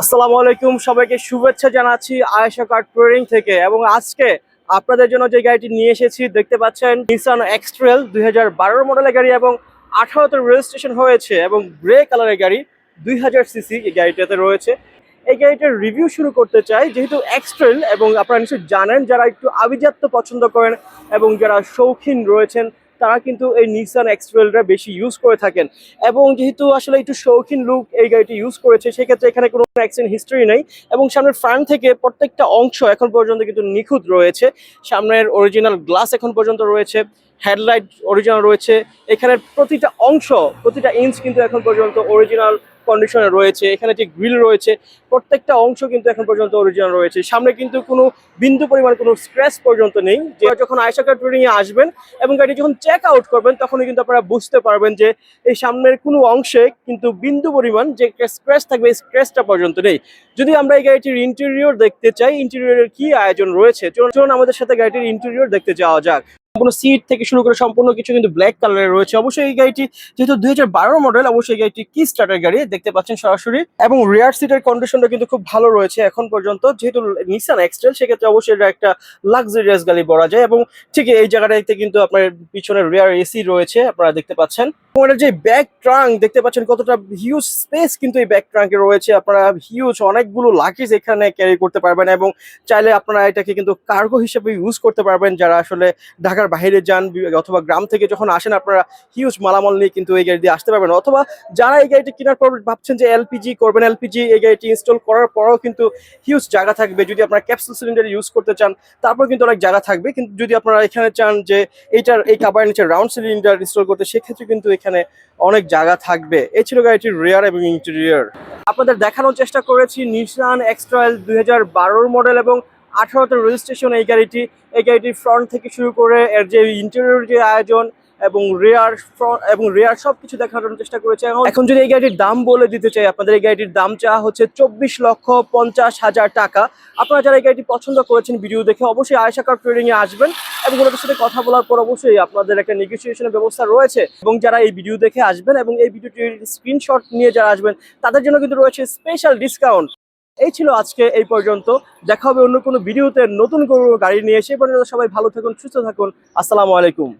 আসসালামু আলাইকুম, সবাইকে শুভেচ্ছা জানাচ্ছি আয়েশা কার ট্রেডিং থেকে এবং আজকে আপনাদের জন্য যে গাড়িটি নিয়ে এসেছি, দেখতে পাচ্ছেন নিসান এক্সট্রেল দুই হাজার মডেলের গাড়ি এবং আঠারোতে রেজিস্ট্রেশন হয়েছে এবং গ্রে কালারের গাড়ি দুই হাজার সিসি এই গাড়িটাতে রয়েছে। এই গাড়িটার রিভিউ শুরু করতে চাই, যেহেতু এক্সট্রেল এবং আপনারা নিশ্চয়ই জানেন যারা একটু আভিজাত্য পছন্দ করেন এবং যারা শৌখিন রয়েছেন তারা কিন্তু এই নিসান এক্সট্রেলটা বেশি ইউজ করে থাকেন। এবং যেহেতু আসলে একটু শৌখিন লুক এই গাড়িটি ইউজ করেছে, সেক্ষেত্রে এখানে কোনো অ্যাক্সিডেন্ট হিস্ট্রি নেই। এবং সামনের ফ্রন্ট থেকে প্রত্যেকটা অংশ এখন পর্যন্ত কিন্তু নিখুঁত রয়েছে। সামনের অরিজিনাল গ্লাস এখন পর্যন্ত রয়েছে হেডলাইট অরিজিনাল রয়েছে। এখানের প্রতিটা অংশ, প্রতিটা ইঞ্চ কিন্তু এখন পর্যন্ত অরিজিনাল কন্ডিশনে রয়েছে, এখানে যে গ্রিল রয়েছে, প্রত্যেকটা অংশ কিন্তু এখন পর্যন্ত অরিজিনাল রয়েছে। সামনে কিন্তু কোনো বিন্দু পরিমাণ কোনো স্ক্র্যাচ পর্যন্ত নেই। যে যখন আয়সা কার এ আসবেন এবং গাড়ি যখন চেক আউট করবেন, তখনই কিন্তু আপনারা বুঝতে পারবেন যে এই সামনের কোনো অংশে কিন্তু বিন্দু পরিমাণ যে স্ক্র্যাচ থাকবে স্ক্র্যাচটা পর্যন্ত নেই। যদি আমরা এই গাড়িটির ইন্টেরিয়র দেখতে চাই ইন্টেরিয়রের কি আয়োজন রয়েছে? চলুন আমাদের সাথে গাড়িটির ইন্টেরিয়র দেখতে যাওয়া যাক। সম্পূর্ণ সিট থেকে শুরু করে সম্পূর্ণ কিছু কিন্তু ব্ল্যাক কালারের রয়েছে। অবশ্যই এই গাড়িটি যেহেতু দুই হাজার বারো মডেল অবশ্যই এই গাড়িটি কি স্টার্টের গাড়ি, দেখতে পাচ্ছেন সরাসরি। এবং রিয়ার সিটের কন্ডিশনটা কিন্তু খুব ভালো রয়েছে এখন পর্যন্ত। যেহেতু নিসান এক্সটেল সেক্ষেত্রে অবশ্যই এটা একটা লাক্সারিয়াস গাড়ি বলা যায়। এবং ঠিক এই জায়গাটাতে কিন্তু আপনার পিছনে রিয়ার এসি রয়েছে, আপনারা দেখতে পাচ্ছেন। যে ব্যাক ট্রাঙ্ক দেখতে পাচ্ছেন কতটা হিউজ স্পেস কিন্তু এই ব্যাক ট্রাঙ্কে রয়েছে। আপনারা হিউজ অনেকগুলো লাগেজ এখানে ক্যারি করতে পারবেন এবং চাইলে আপনারা এটাকে কিন্তু কার্গো হিসেবে ইউজ করতে পারবেন। যারা আসলে ঢাকার বাইরে যান অথবা গ্রাম থেকে যখন আসেন, আপনারা হিউজ মালামাল নিয়ে কিন্তু এই গাড়ি দিয়ে আসতে পারবেন। অথবা যারা এই গাড়িটি কেনার পর ভাবছেন যে এলপিজি করবেন এলপিজি এই গাড়িটি ইনস্টল করার পরেও কিন্তু হিউজ জায়গা থাকবে। যদি আপনারা ক্যাপসুল সিলিন্ডার ইউজ করতে চান, তারপর কিন্তু অনেক জায়গা থাকবে। কিন্তু যদি আপনারা এখানে চান যে এইটার এই কাবার নিচে রাউন্ড সিলিন্ডার ইনস্টল করতে, সেক্ষেত্রে কিন্তু এখানে অনেক জায়গা থাকবে। এ ছিল গাড়িটির রেয়ার এবং ইন্টেরিয়ার আপনাদের দেখানোর চেষ্টা করেছি নিশান এক্সট্রাইল দুই হাজার মডেল এবং আঠারোতে রেজিস্ট্রেশন এই গাড়িটি। এই গাড়িটির ফ্রন্ট থেকে শুরু করে এর যে ইন্টেরিয়র যে আয়োজন এবং রেয়ার এবং রেয়ার সব কিছু দেখানোর চেষ্টা করেছে। এখন যদি এই গাড়িটির দাম বলে দিতে চাই, আপনাদের এই গাড়িটির দাম চাওয়া হচ্ছে চব্বিশ লক্ষ পঞ্চাশ হাজার টাকা। আপনারা যারা এই গাড়িটি পছন্দ করেছেন ভিডিও দেখে অবশ্যই আয়সা কার ট্রেডিং এ আসবেন এবং ওনাদের সাথে কথা বলার পর অবশ্যই আপনাদের একটা নেগোসিয়েশনের ব্যবস্থা রয়েছে। এবং যারা এই ভিডিও দেখে আসবেন এবং এই ভিডিওটির স্ক্রিনশট নিয়ে যারা আসবেন, তাদের জন্য কিন্তু রয়েছে স্পেশাল ডিসকাউন্ট এই ছিল আজকে এই পর্যন্ত। দেখা হবে অন্য কোনো ভিডিওতে নতুন কোনো গাড়ি নিয়ে। এসে পর্যন্ত সবাই ভালো থাকুন, সুস্থ থাকুন। আসসালামু আলাইকুম।